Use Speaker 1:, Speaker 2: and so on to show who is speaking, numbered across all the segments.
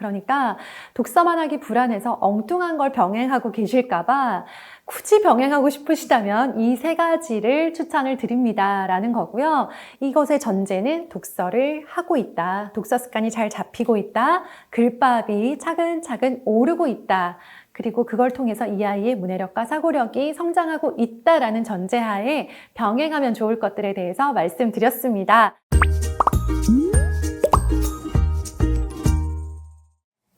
Speaker 1: 그러니까 독서만 하기 불안해서 엉뚱한 걸 병행하고 계실까봐 굳이 병행하고 싶으시다면 이 세 가지를 추천을 드립니다. 라는 거고요. 이것의 전제는 독서를 하고 있다. 독서 습관이 잘 잡히고 있다. 글밥이 차근차근 오르고 있다. 그리고 그걸 통해서 이 아이의 문해력과 사고력이 성장하고 있다라는 전제하에 병행하면 좋을 것들에 대해서 말씀드렸습니다.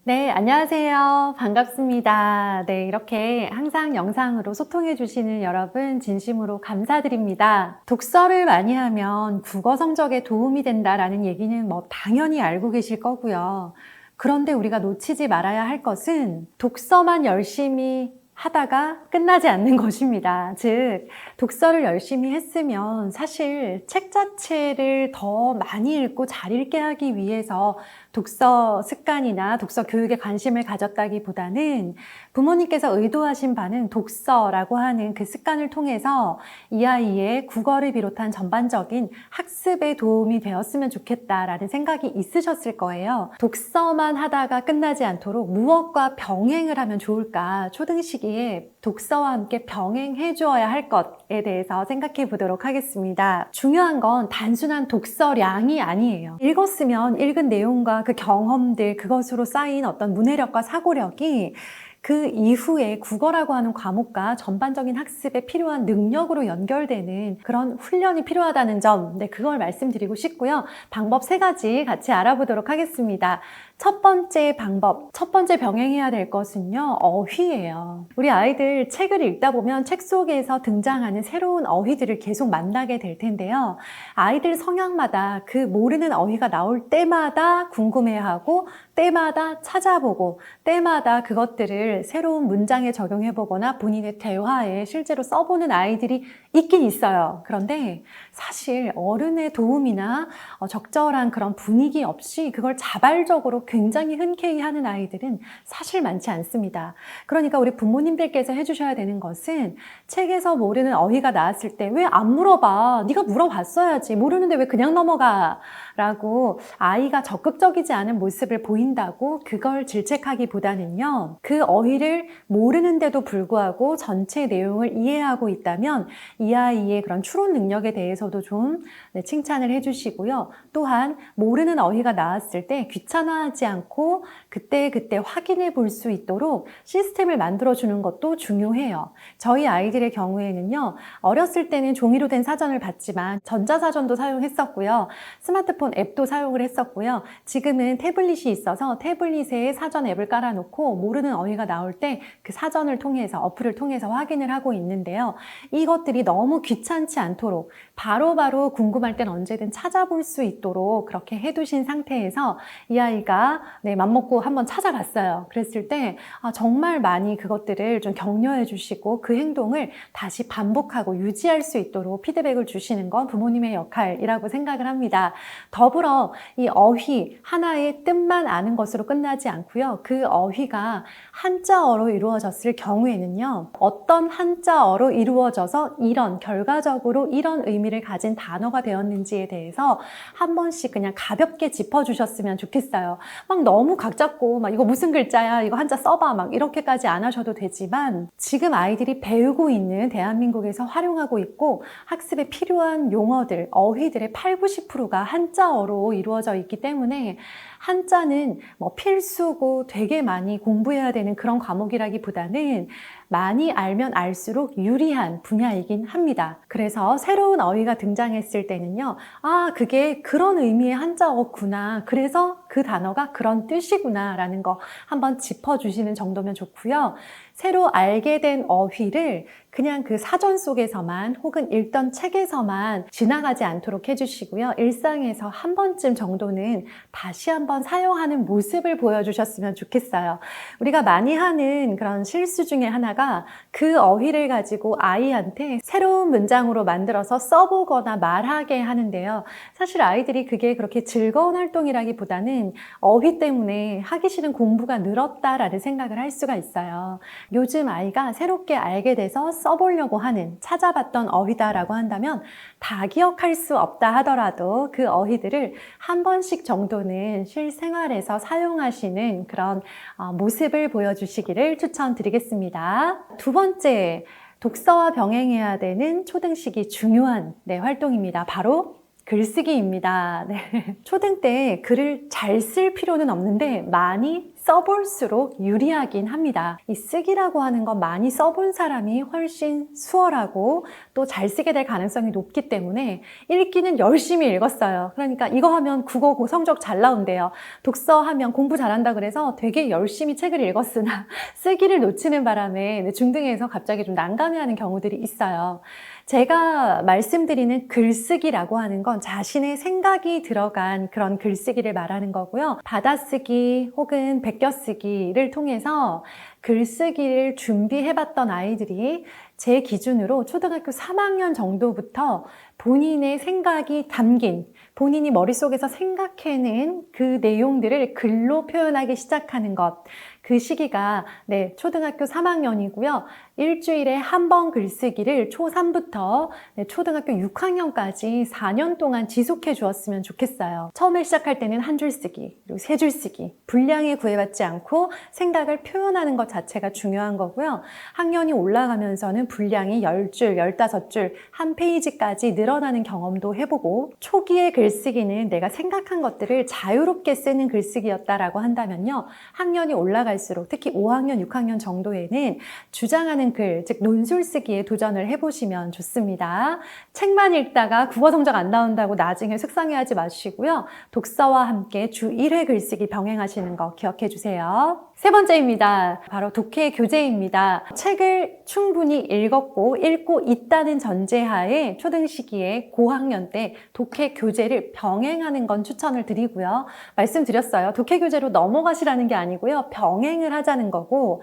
Speaker 1: 네, 안녕하세요. 반갑습니다. 네, 이렇게 항상 영상으로 소통해 주시는 여러분 진심으로 감사드립니다. 독서를 많이 하면 국어 성적에 도움이 된다라는 얘기는 뭐 당연히 알고 계실 거고요. 그런데 우리가 놓치지 말아야 할 것은 독서만 열심히 하다가 끝나지 않는 것입니다. 즉, 독서를 열심히 했으면 사실 책 자체를 더 많이 읽고 잘 읽게 하기 위해서 독서 습관이나 독서 교육에 관심을 가졌다기보다는 부모님께서 의도하신 바는 독서라고 하는 그 습관을 통해서 이 아이의 국어를 비롯한 전반적인 학습에 도움이 되었으면 좋겠다라는 생각이 있으셨을 거예요. 독서만 하다가 끝나지 않도록 무엇과 병행을 하면 좋을까? 초등 시기에 독서와 함께 병행해 주어야 할 것에 대해서 생각해 보도록 하겠습니다. 중요한 건 단순한 독서량이 아니에요. 읽었으면 읽은 내용과 그 경험들, 그것으로 쌓인 어떤 문해력과 사고력이 그 이후에 국어라고 하는 과목과 전반적인 학습에 필요한 능력으로 연결되는 그런 훈련이 필요하다는 점, 네, 그걸 말씀드리고 싶고요. 방법 세 가지 같이 알아보도록 하겠습니다. 첫 번째 방법, 첫 번째 병행해야 될 것은요, 어휘예요. 우리 아이들 책을 읽다 보면 책 속에서 등장하는 새로운 어휘들을 계속 만나게 될 텐데요. 아이들 성향마다 그 모르는 어휘가 나올 때마다 궁금해하고, 때마다 찾아보고, 때마다 그것들을 새로운 문장에 적용해보거나 본인의 대화에 실제로 써보는 아이들이 있긴 있어요. 그런데 사실 어른의 도움이나 어, 적절한 그런 분위기 없이 그걸 자발적으로 굉장히 흔쾌히 하는 아이들은 사실 많지 않습니다. 그러니까 우리 부모님들께서 해주셔야 되는 것은 책에서 모르는 어휘가 나왔을 때 왜 안 물어봐? 네가 물어봤어야지. 모르는데 왜 그냥 넘어가? 라고 아이가 적극적이지 않은 모습을 보인다고 그걸 질책하기보다는요. 그 어휘를 모르는데도 불구하고 전체 내용을 이해하고 있다면 이 아이의 그런 추론 능력에 대해서도 좀 네, 칭찬을 해주시고요. 또한 모르는 어휘가 나왔을 때 귀찮아 하지 않고 그때 그때 확인해 볼 수 있도록 시스템을 만들어 주는 것도 중요해요. 저희 아이들의 경우에는요. 어렸을 때는 종이로 된 사전을 봤지만 전자사전도 사용했었고요. 스마트폰 앱도 사용을 했었고요. 지금은 태블릿이 있어서 태블릿에 사전 앱을 깔아놓고 모르는 어휘가 나올 때 그 사전을 통해서 어플을 통해서 확인을 하고 있는데요. 이것들이 너무 귀찮지 않도록 바로바로 바로 궁금할 땐 언제든 찾아볼 수 있도록 그렇게 해두신 상태에서 이 아이가 네, 맘먹고 한번 찾아봤어요. 그랬을 때 아, 정말 많이 그것들을 좀 격려해 주시고 그 행동을 다시 반복하고 유지할 수 있도록 피드백을 주시는 건 부모님의 역할이라고 생각을 합니다. 더불어 이 어휘 하나의 뜻만 아는 것으로 끝나지 않고요. 그 어휘가 한자어로 이루어졌을 경우에는요. 어떤 한자어로 이루어져서 이런 결과적으로 이런 의미를 가진 단어가 되었는지에 대해서 한 번씩 그냥 가볍게 짚어주셨으면 좋겠어요. 막 너무 각 잡고 막 이거 무슨 글자야 이거 한자 써봐 막 이렇게까지 안 하셔도 되지만 지금 아이들이 배우고 있는 대한민국에서 활용하고 있고 학습에 필요한 용어들 어휘들의 8, 90%가 한자어로 이루어져 있기 때문에 한자는 뭐 필수고 되게 많이 공부해야 되는 그런 과목이라기보다는 많이 알면 알수록 유리한 분야이긴 합니다. 그래서 새로운 어휘가 등장했을 때는요, 아, 그게 그런 의미의 한자어구나. 그래서 그 단어가 그런 뜻이구나. 라는 거 한번 짚어주시는 정도면 좋고요. 새로 알게 된 어휘를 그냥 그 사전 속에서만 혹은 읽던 책에서만 지나가지 않도록 해주시고요. 일상에서 한 번쯤 정도는 다시 한번 사용하는 모습을 보여주셨으면 좋겠어요. 우리가 많이 하는 그런 실수 중에 하나가 그 어휘를 가지고 아이한테 새로운 문장으로 만들어서 써보거나 말하게 하는데요. 사실 아이들이 그게 그렇게 즐거운 활동이라기보다는 어휘 때문에 하기 싫은 공부가 늘었다라는 생각을 할 수가 있어요. 요즘 아이가 새롭게 알게 돼서 써보려고 하는 찾아봤던 어휘다라고 한다면 다 기억할 수 없다 하더라도 그 어휘들을 한 번씩 정도는 실생활에서 사용하시는 그런 어, 모습을 보여주시기를 추천드리겠습니다. 두 번째, 독서와 병행해야 되는 초등식이 중요한 네, 활동입니다. 바로 글쓰기입니다. 네. 초등 때 글을 잘 쓸 필요는 없는데 많이 써볼수록 유리하긴 합니다. 이 쓰기라고 하는 건 많이 써본 사람이 훨씬 수월하고 또 잘 쓰게 될 가능성이 높기 때문에 읽기는 열심히 읽었어요. 그러니까 이거 하면 국어 고 성적 잘 나온대요. 독서 하면 공부 잘한다 그래서 되게 열심히 책을 읽었으나 쓰기를 놓치는 바람에 중등에서 갑자기 좀 난감해하는 경우들이 있어요. 제가 말씀드리는 글쓰기라고 하는 건 자신의 생각이 들어간 그런 글쓰기를 말하는 거고요. 받아쓰기 혹은 베껴쓰기를 통해서 글쓰기를 준비해봤던 아이들이 제 기준으로 초등학교 3학년 정도부터 본인의 생각이 담긴 본인이 머릿속에서 생각해낸 그 내용들을 글로 표현하기 시작하는 것. 그 시기가 네, 초등학교 3학년이고요. 일주일에 한 번 글쓰기를 초3부터 네, 초등학교 6학년까지 4년 동안 지속해 주었으면 좋겠어요. 처음에 시작할 때는 한 줄 쓰기, 그리고 세 줄 쓰기, 분량에 구애받지 않고 생각을 표현하는 것 자체가 중요한 거고요. 학년이 올라가면서는 분량이 10줄, 15줄, 한 페이지까지 늘어나는 경험도 해보고 초기의 글쓰기는 내가 생각한 것들을 자유롭게 쓰는 글쓰기였다라고 한다면요. 학년이 올라갈 수록 특히 5학년, 6학년 정도에는 주장하는 글, 즉 논술 쓰기에 도전을 해보시면 좋습니다. 책만 읽다가 국어 성적 안 나온다고 나중에 속상해하지 마시고요. 독서와 함께 주 1회 글쓰기 병행하시는 거 기억해 주세요. 세 번째입니다. 바로 독해 교재입니다. 책을 충분히 읽었고 읽고 있다는 전제하에 초등 시기에 고학년 때 독해 교재를 병행하는 건 추천을 드리고요. 말씀드렸어요. 독해 교재로 넘어가시라는 게 아니고요. 병행을 하자는 거고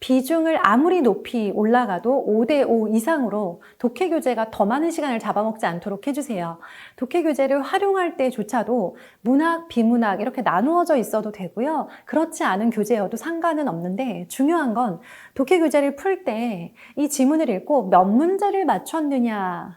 Speaker 1: 비중을 아무리 높이 올라가도 5대5 이상으로 독해 교재가 더 많은 시간을 잡아먹지 않도록 해주세요. 독해 교재를 활용할 때조차도 문학, 비문학 이렇게 나누어져 있어도 되고요. 그렇지 않은 교재여도 상관은 없는데 중요한 건 독해 교재를 풀 때 이 지문을 읽고 몇 문제를 맞췄느냐를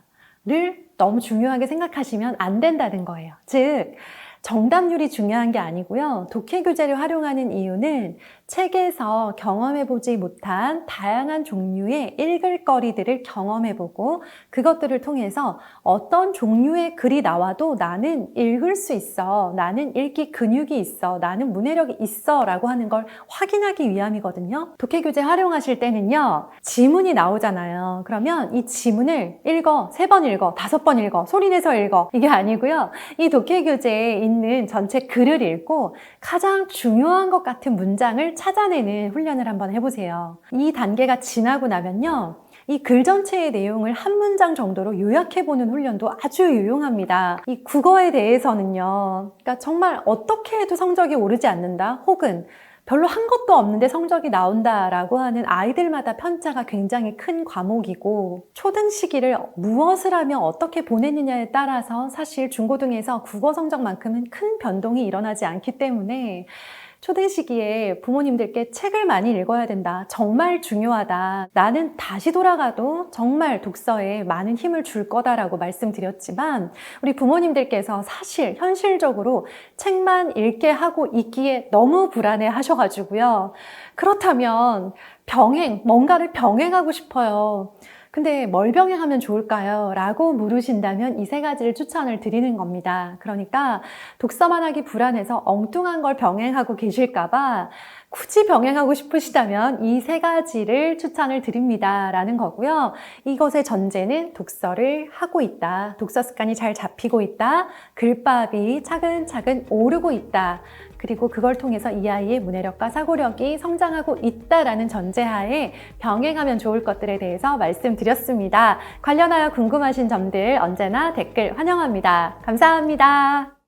Speaker 1: 너무 중요하게 생각하시면 안 된다는 거예요. 즉, 정답률이 중요한 게 아니고요. 독해 교재를 활용하는 이유는 책에서 경험해보지 못한 다양한 종류의 읽을 거리들을 경험해보고 그것들을 통해서 어떤 종류의 글이 나와도 나는 읽을 수 있어. 나는 읽기 근육이 있어. 나는 문해력이 있어. 라고 하는 걸 확인하기 위함이거든요. 독해 교재 활용하실 때는요. 지문이 나오잖아요. 그러면 이 지문을 읽어. 세 번 읽어. 다섯 번 읽어. 소리내서 읽어. 이게 아니고요. 이 독해 교재에 있는 전체 글을 읽고 가장 중요한 것 같은 문장을 찾아내는 훈련을 한번 해보세요. 이 단계가 지나고 나면요. 이 글 전체의 내용을 한 문장 정도로 요약해보는 훈련도 아주 유용합니다. 이 국어에 대해서는요. 그러니까 정말 어떻게 해도 성적이 오르지 않는다. 혹은 별로 한 것도 없는데 성적이 나온다라고 하는 아이들마다 편차가 굉장히 큰 과목이고 초등 시기를 무엇을 하며 어떻게 보내느냐에 따라서 사실 중고등에서 국어 성적만큼은 큰 변동이 일어나지 않기 때문에 초등 시기에 부모님들께 책을 많이 읽어야 된다. 정말 중요하다. 나는 다시 돌아가도 정말 독서에 많은 힘을 줄 거다라고 말씀드렸지만 우리 부모님들께서 사실 현실적으로 책만 읽게 하고 있기에 너무 불안해 하셔가지고요. 그렇다면 병행, 뭔가를 병행하고 싶어요. 근데 뭘 병행하면 좋을까요? 라고 물으신다면 이 세 가지를 추천을 드리는 겁니다. 그러니까 독서만 하기 불안해서 엉뚱한 걸 병행하고 계실까봐 굳이 병행하고 싶으시다면 이 세 가지를 추천을 드립니다. 라는 거고요. 이것의 전제는 독서를 하고 있다. 독서 습관이 잘 잡히고 있다. 글밥이 차근차근 오르고 있다. 그리고 그걸 통해서 이 아이의 문해력과 사고력이 성장하고 있다라는 전제하에 병행하면 좋을 것들에 대해서 말씀드렸습니다. 관련하여 궁금하신 점들 언제나 댓글 환영합니다. 감사합니다.